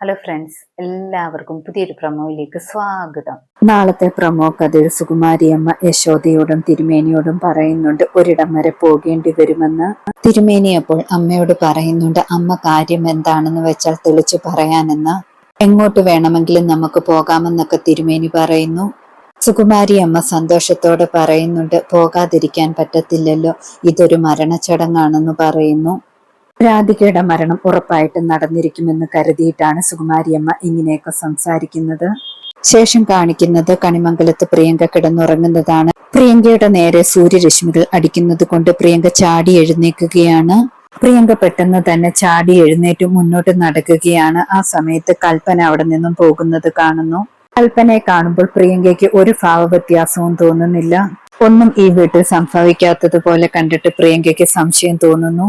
Hello friends എല്ലാവർക്കും പുതിയൊരു പ്രമോയിലേക്ക് സ്വാഗതം. നാളത്തെ പ്രമോ കഥയിൽ സുകുമാരിയമ്മ യശോദയോടും തിരുമേനിയോടും പറയുന്നുണ്ട് ഒരിടം വരെ പോകേണ്ടി വരുമെന്ന്. തിരുമേനി അപ്പോൾ അമ്മയോട് പറയുന്നുണ്ട് അമ്മ കാര്യം എന്താണെന്ന് വെച്ചാൽ തെളിച്ചു പറയാനെന്ന്. എങ്ങോട്ട് വേണമെങ്കിലും നമുക്ക് പോകാമെന്നൊക്കെ തിരുമേനി പറയുന്നു. സുകുമാരി അമ്മ സന്തോഷത്തോടെ പറയുന്നുണ്ട് പോകാതിരിക്കാൻ പറ്റത്തില്ലല്ലോ ഇതൊരു മരണച്ചടങ്ങാണെന്ന് പറയുന്നു. രാധികയുടെ മരണം ഉറപ്പായിട്ടും നടന്നിരിക്കുമെന്ന് കരുതിയിട്ടാണ് സുകുമാരിയമ്മ ഇങ്ങനെയൊക്കെ സംസാരിക്കുന്നത്. ശേഷം കാണിക്കുന്നത് കണിമംഗലത്ത് പ്രിയങ്ക കിടന്നുറങ്ങുന്നതാണ്. പ്രിയങ്കയുടെ നേരെ സൂര്യരശ്മികൾ അടിക്കുന്നത് കൊണ്ട് പ്രിയങ്ക ചാടി എഴുന്നേൽക്കുകയാണ്. പ്രിയങ്ക പെട്ടെന്ന് തന്നെ ചാടി എഴുന്നേറ്റ് മുന്നോട്ട് നടക്കുകയാണ്. ആ സമയത്ത് കൽപ്പന അവിടെ നിന്നും പോകുന്നത് കാണുന്നു. കൽപ്പനയെ കാണുമ്പോൾ പ്രിയങ്കയ്ക്ക് ഒരു ഭാവവ്യത്യാസവും തോന്നുന്നില്ല. ഒന്നും ഈ വീട്ടിൽ സംഭവിക്കാത്തതുപോലെ കണ്ടിട്ട് പ്രിയങ്കയ്ക്ക് സംശയം തോന്നുന്നു.